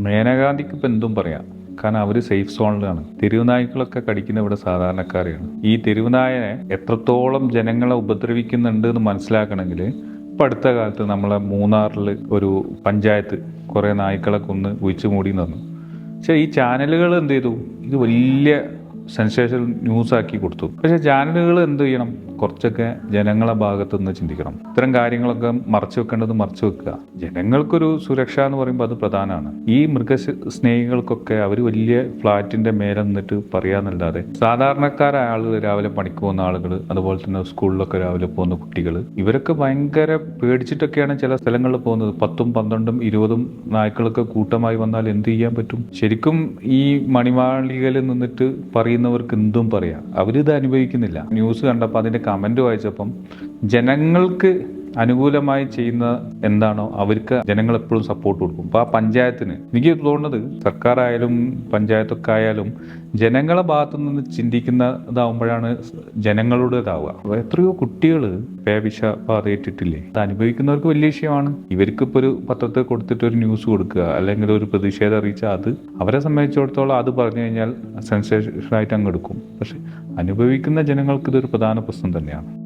മേനകാന്തിക്ക് ഇപ്പം എന്തും പറയാം. കാരണം അവർ സേഫ് സോണിലാണ്. തെരുവുനായ്ക്കളൊക്കെ കടിക്കുന്ന ഇവിടെ സാധാരണക്കാരെയാണ്. ഈ തെരുവുനായനെ എത്രത്തോളം ജനങ്ങളെ ഉപദ്രവിക്കുന്നുണ്ട് എന്ന് മനസ്സിലാക്കണമെങ്കിൽ ഇപ്പം അടുത്ത കാലത്ത് നമ്മളെ മൂന്നാറിൽ ഒരു പഞ്ചായത്ത് കുറേ നായ്ക്കളെ കൊന്ന് ഒഴിച്ചു മൂടി തന്നു പക്ഷേ ഈ ചാനലുകൾ എന്ത് ചെയ്തു? ഇത് വലിയ സെൻസേഷൻ ന്യൂസ് ആക്കി കൊടുത്തു. പക്ഷേ ചാനലുകൾ എന്ത് ചെയ്യണം? കുറച്ചൊക്കെ ജനങ്ങളെ ഭാഗത്തു നിന്ന് ചിന്തിക്കണം. ഇത്തരം കാര്യങ്ങളൊക്കെ മറച്ചു വെക്കേണ്ടത് മറച്ചു വെക്കുക. ജനങ്ങൾക്കൊരു സുരക്ഷ എന്ന് പറയുമ്പോൾ അത് പ്രധാനമാണ്. ഈ മൃഗ സ്നേഹികൾക്കൊക്കെ അവർ വലിയ ഫ്ലാറ്റിന്റെ മേലെ നിന്നിട്ട് പറയാന്നല്ലാതെ സാധാരണക്കാരായ ആളുകൾ രാവിലെ പണിക്ക് പോകുന്ന ആളുകൾ അതുപോലെ തന്നെ സ്കൂളിലൊക്കെ രാവിലെ പോകുന്ന കുട്ടികൾ ഇവരൊക്കെ ഭയങ്കര പേടിച്ചിട്ടൊക്കെയാണ് ചില സ്ഥലങ്ങളിൽ പോകുന്നത്. പത്തും പന്ത്രണ്ടും ഇരുപതും നായ്ക്കളൊക്കെ കൂട്ടമായി വന്നാൽ എന്ത് ചെയ്യാൻ പറ്റും? ശരിക്കും ഈ മണിമാളികയിൽ നിന്നിട്ട് പറയുന്നവർക്ക് എന്തും പറയാം. അവരിത് അനുഭവിക്കുന്നില്ല. ന്യൂസ് കണ്ടപ്പോൾ അതിന്റെ കമന്റ് വായിച്ചപ്പം ജനങ്ങൾക്ക് അനുകൂലമായി ചെയ്യുന്ന എന്താണോ അവർക്ക് ജനങ്ങൾ എപ്പോഴും സപ്പോർട്ട് കൊടുക്കും. അപ്പോൾ ആ പഞ്ചായത്തിന് എനിക്ക് തോന്നുന്നത് സർക്കാരായാലും പഞ്ചായത്തൊക്കെ ആയാലും ജനങ്ങളെ ഭാഗത്തു നിന്ന് ചിന്തിക്കുന്നതാവുമ്പോഴാണ് ജനങ്ങളുടേതാവുക. എത്രയോ കുട്ടികൾ പേവിഷ ബാധയിട്ടിട്ടില്ലേ അത് അനുഭവിക്കുന്നവർക്ക് വലിയ വിഷയമാണ്. ഇവർക്ക് ഇപ്പോൾ ഒരു പത്രത്തിൽ കൊടുത്തിട്ട് ഒരു ന്യൂസ് കൊടുക്കുക അല്ലെങ്കിൽ ഒരു പ്രതിഷേധം അറിയിച്ചാൽ അത് അവരെ സംബന്ധിച്ചിടത്തോളം അത് പറഞ്ഞു കഴിഞ്ഞാൽ സെൻസേഷനായിട്ട് അങ്ങ് എടുക്കും. പക്ഷെ അനുഭവിക്കുന്ന ജനങ്ങൾക്ക് ഇതൊരു പ്രധാന പ്രശ്നം തന്നെയാണ്.